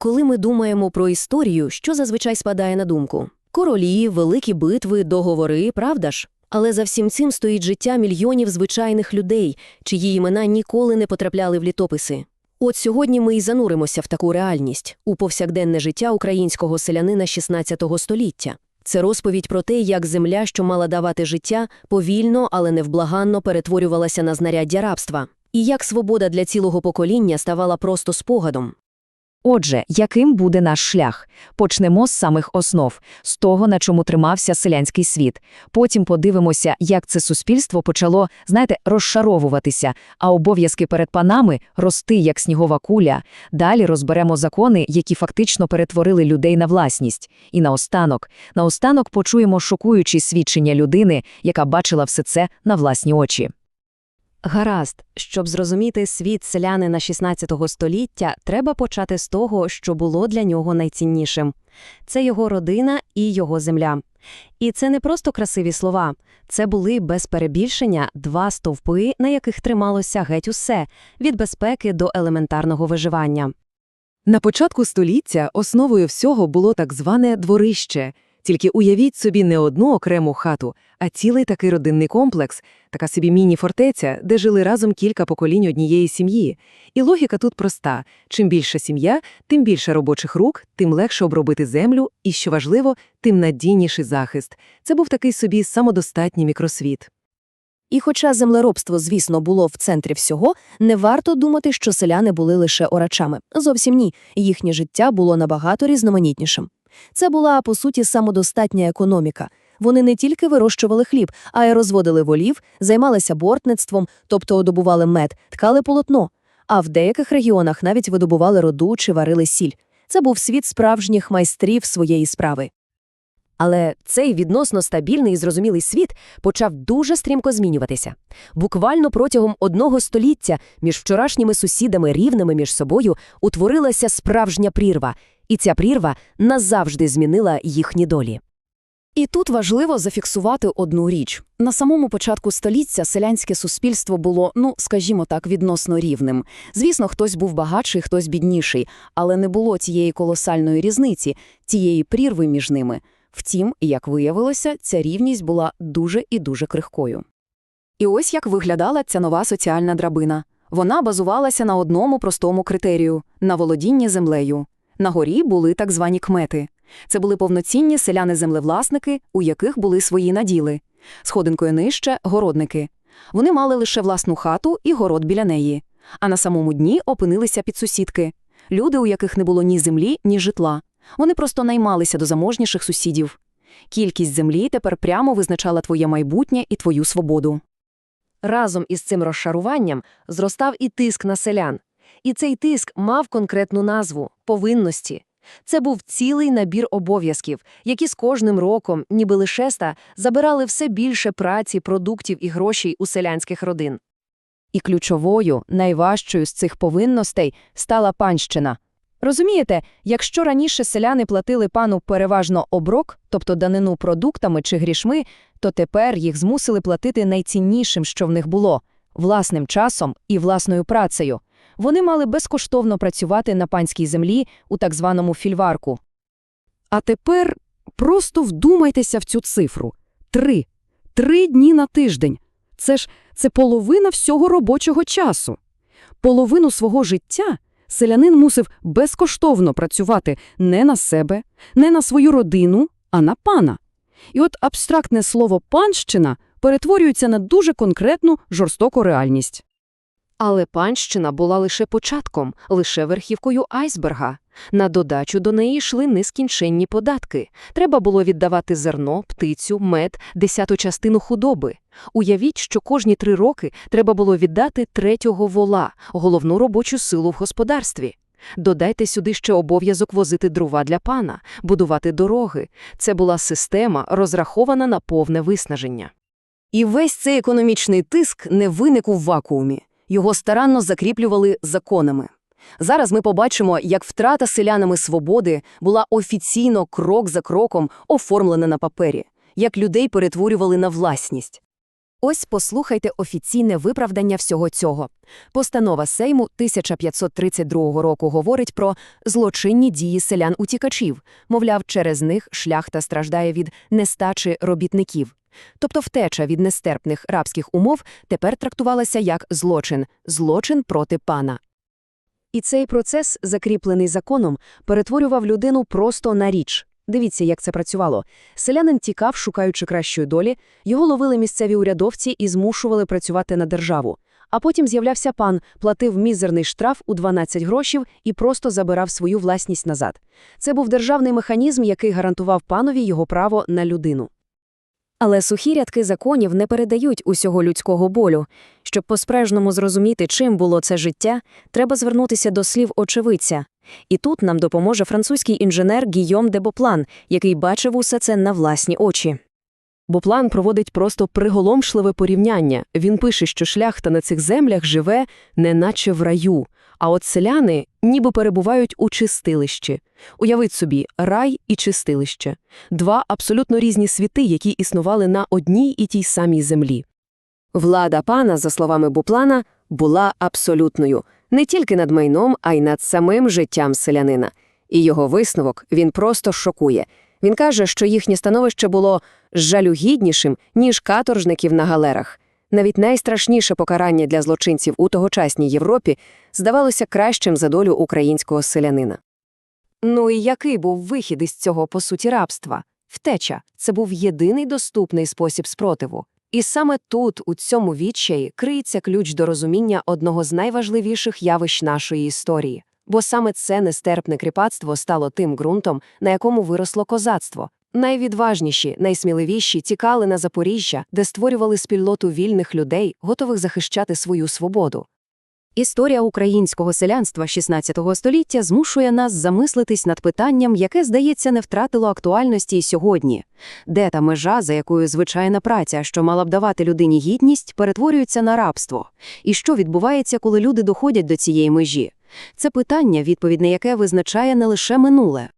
Коли ми думаємо про історію, що зазвичай спадає на думку? Королі, великі битви, договори, правда ж? Але за всім цим стоїть життя мільйонів звичайних людей, чиї імена ніколи не потрапляли в літописи. От сьогодні ми і зануримося в таку реальність, у повсякденне життя українського селянина 16 століття. Це розповідь про те, як земля, що мала давати життя, повільно, але невблаганно перетворювалася на знаряддя рабства. І як свобода для цілого покоління ставала просто спогадом. Отже, яким буде наш шлях? Почнемо з самих основ, з того, на чому тримався селянський світ. Потім подивимося, як це суспільство почало, знаєте, розшаровуватися, а обов'язки перед панами рости, як снігова куля. Далі розберемо закони, які фактично перетворили людей на власність. І наостанок, наостанок почуємо шокуючі свідчення людини, яка бачила все це на власні очі. Гаразд, щоб зрозуміти світ селянина 16 століття, треба почати з того, що було для нього найціннішим. Це його родина і його земля. І це не просто красиві слова. Це були без перебільшення два стовпи, на яких трималося геть усе – від безпеки до елементарного виживання. На початку століття основою всього було так зване дворище. Тільки уявіть собі не одну окрему хату, а цілий такий родинний комплекс, така собі міні-фортеця, де жили разом кілька поколінь однієї сім'ї. І логіка тут проста. Чим більша сім'я, тим більше робочих рук, тим легше обробити землю і, що важливо, тим надійніший захист. Це був такий собі самодостатній мікросвіт. І хоча землеробство, звісно, було в центрі всього, не варто думати, що селяни були лише орачами. Зовсім ні, їхнє життя було набагато різноманітнішим. Це була, по суті, самодостатня економіка. Вони не тільки вирощували хліб, а й розводили волів, займалися бортництвом, тобто добували мед, ткали полотно. А в деяких регіонах навіть видобували роду чи варили сіль. Це був світ справжніх майстрів своєї справи. Але цей відносно стабільний і зрозумілий світ почав дуже стрімко змінюватися. Буквально протягом одного століття між вчорашніми сусідами, рівними між собою, утворилася справжня прірва, і ця прірва назавжди змінила їхні долі. І тут важливо зафіксувати одну річ. На самому початку століття селянське суспільство було, ну, скажімо так, відносно рівним. Звісно, хтось був багатший, хтось бідніший, але не було тієї колосальної різниці, тієї прірви між ними. Втім, як виявилося, ця рівність була дуже і дуже крихкою. І ось як виглядала ця нова соціальна драбина. Вона базувалася на одному простому критерію – на володінні землею. На горі були так звані кмети. Це були повноцінні селяни-землевласники, у яких були свої наділи. Сходинкою нижче – городники. Вони мали лише власну хату і город біля неї. А на самому дні опинилися підсусідки. Люди, у яких не було ні землі, ні житла. Вони просто наймалися до заможніших сусідів. Кількість землі тепер прямо визначала твоє майбутнє і твою свободу. Разом із цим розшаруванням зростав і тиск на селян. І цей тиск мав конкретну назву – повинності. Це був цілий набір обов'язків, які з кожним роком, ніби лише ста, забирали все більше праці, продуктів і грошей у селянських родин. І ключовою, найважчою з цих повинностей стала панщина. Розумієте, якщо раніше селяни платили пану переважно оброк, тобто данину продуктами чи грішми, то тепер їх змусили платити найціннішим, що в них було – власним часом і власною працею. Вони мали безкоштовно працювати на панській землі у так званому фільварку. А тепер просто вдумайтеся в цю цифру. Три. Три дні на тиждень. Це ж це половина всього робочого часу. Половину свого життя селянин мусив безкоштовно працювати не на себе, не на свою родину, а на пана. І от абстрактне слово «панщина» перетворюється на дуже конкретну жорстоку реальність. Але панщина була лише початком, лише верхівкою айсберга. На додачу до неї йшли нескінченні податки. Треба було віддавати зерно, птицю, мед, десяту частину худоби. Уявіть, що кожні три роки треба було віддати третього вола, головну робочу силу в господарстві. Додайте сюди ще обов'язок возити дрова для пана, будувати дороги. Це була система, розрахована на повне виснаження. І весь цей економічний тиск не виник у вакуумі. Його старанно закріплювали законами. Зараз ми побачимо, як втрата селянами свободи була офіційно крок за кроком оформлена на папері, як людей перетворювали на власність. Ось послухайте офіційне виправдання всього цього. Постанова Сейму 1532 року говорить про злочинні дії селян-утікачів, мовляв, через них шляхта страждає від нестачі робітників. Тобто втеча від нестерпних рабських умов тепер трактувалася як злочин, злочин проти пана. І цей процес, закріплений законом, перетворював людину просто на річ. Дивіться, як це працювало. Селянин тікав, шукаючи кращої долі, його ловили місцеві урядовці і змушували працювати на державу. А потім з'являвся пан, платив мізерний штраф у 12 грошів і просто забирав свою власність назад. Це був державний механізм, який гарантував панові його право на людину. Але сухі рядки законів не передають усього людського болю. Щоб по-справжньому зрозуміти, чим було це життя, треба звернутися до слів очевидця. І тут нам допоможе французький інженер Гійом де Боплан, який бачив усе це на власні очі. Боплан проводить просто приголомшливе порівняння. Він пише, що шляхта на цих землях живе неначе в раю, а от селяни ніби перебувають у чистилищі. Уявіть собі, рай і чистилище – два абсолютно різні світи, які існували на одній і тій самій землі. Влада пана, за словами Буплана, була абсолютною не тільки над майном, а й над самим життям селянина. І його висновок він просто шокує. Він каже, що їхнє становище було жалюгіднішим, ніж каторжників на галерах. Навіть найстрашніше покарання для злочинців у тогочасній Європі здавалося кращим за долю українського селянина. Ну і який був вихід із цього, по суті, рабства? Втеча – це був єдиний доступний спосіб спротиву. І саме тут, у цьому відчаї, криється ключ до розуміння одного з найважливіших явищ нашої історії. Бо саме це нестерпне кріпацтво стало тим ґрунтом, на якому виросло козацтво. Найвідважніші, найсміливіші тікали на Запоріжжя, де створювали спільноту вільних людей, готових захищати свою свободу. Історія українського селянства XVI століття змушує нас замислитись над питанням, яке, здається, не втратило актуальності й сьогодні. Де та межа, за якою звичайна праця, що мала б давати людині гідність, перетворюється на рабство? І що відбувається, коли люди доходять до цієї межі? Це питання, відповідь на яке визначає не лише минуле,